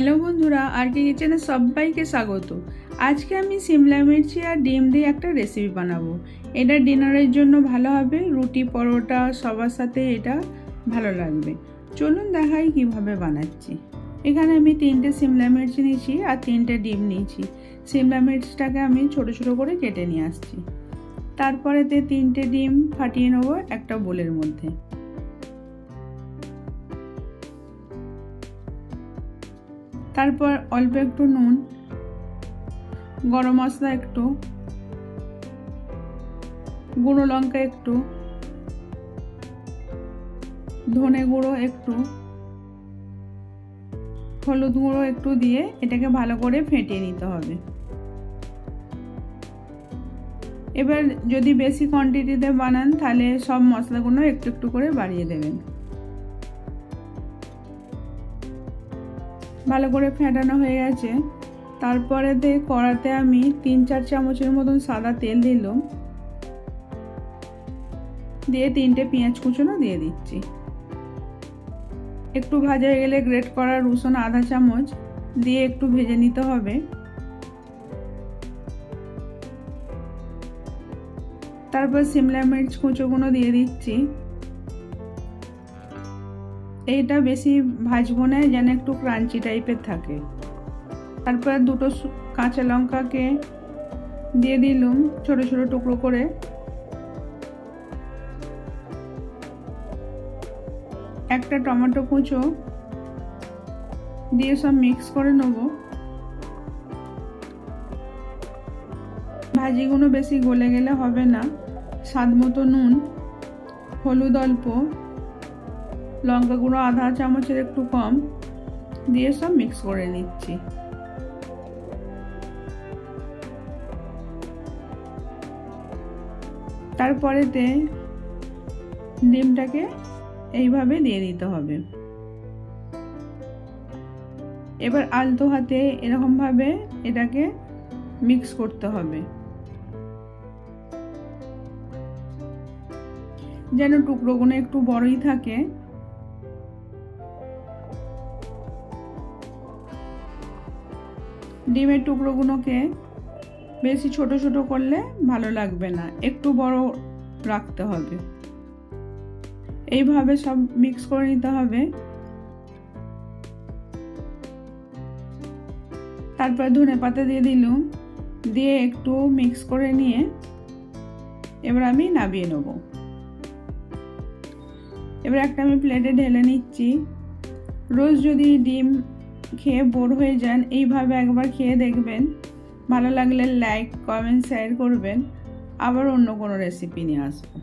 Hello বন্ধুরা, আর কে কিচেনে সবাইকে স্বাগত। আজকে আমি সিমলা মির্চি আর ডিম দিয়ে একটা রেসিপি বানাবো। এটা ডিনারের জন্য ভালো হবে, রুটি পরোটা সবার সাথে এটা ভালো লাগবে। চলুন দেখাই কীভাবে বানাচ্ছি। এখানে আমি তিনটে সিমলা মির্চ নিয়েছি আর তিনটে ডিম নিয়েছি। সিমলা মির্চটাকে আমি ছোট ছোট করে কেটে নিয়ে আসছি। তারপরেতে তিনটে ডিম ফাটিয়ে নেব একটা বোলের মধ্যে। তারপর অল্প একটু নুন, গরম মশলা একটু, গুঁড়ো লঙ্কা একটু, ধনে গুঁড়ো একটু, হলুদ গুঁড়ো একটু দিয়ে এটাকে ভালো করে ফেটিয়ে নিতে হবে। এবার যদি বেশি কোয়ান্টিটিতে বানান, তাহলে সব মশলাগুলো একটু একটু করে বাড়িয়ে দেবেন। ভালো করে ফেটানো হয়ে গেছে। তারপরেতে কড়াতে আমি তিন চার চামচের মতন সাদা তেল দিলাম। দিয়ে তিনটে পেঁয়াজ কুচনো দিয়ে দিচ্ছি। একটু ভাজা গেলে গ্রেট করা রসুন আধা চামচ দিয়ে একটু ভেজে নিতে হবে। তারপর সিমলা মির্চ কুচোগুলো দিয়ে দিচ্ছি। এইটা বেশি ভাজবো না, যেন একটু ক্রাঞ্চি টাইপের থাকে। তারপর দুটো কাঁচা লঙ্কাকে দিয়ে দিলুম ছোট ছোট টুকরো করে। একটা টমেটো কুচো দিয়ে সব মিক্স করে নেব। ভাজিগুলো বেশি গলে গেলে হবে না। স্বাদ মতো নুন, হলুদ অল্প লঙ্কা গুঁড়ো আধা চামচের একটু কম দিয়ে সব মিক্স করে নিচ্ছি। তারপরেতে ডিমটাকে এইভাবে দিয়ে দিতে হবে। এবার আলতো হাতে এরকমভাবে এটাকে মিক্স করতে হবে। যেন টুকরোগুলো একটু বড়ই থাকে ডিমের টুকরোগুলোকে বেশি ছোট ছোট করলে ভালো লাগবে না। একটু বড় রাখতে হবে। এইভাবে সব মিক্স করে নিতে হবে। তারপর ধনে পাতা দিয়ে দিলুম। দিয়ে একটু মিক্স করে নিয়ে এবার আমি নাবিয়ে নেব। এবার একটা আমি প্লেটে ঢেলে নিচ্ছি। রোজ যদি ডিম খেয়ে বোর হয়ে যান, এইভাবে একবার খেয়ে দেখবেন। ভালো লাগলে লাইক কমেন্ট শেয়ার করবেন। আবার অন্য কোনো রেসিপি নিয়ে আসব।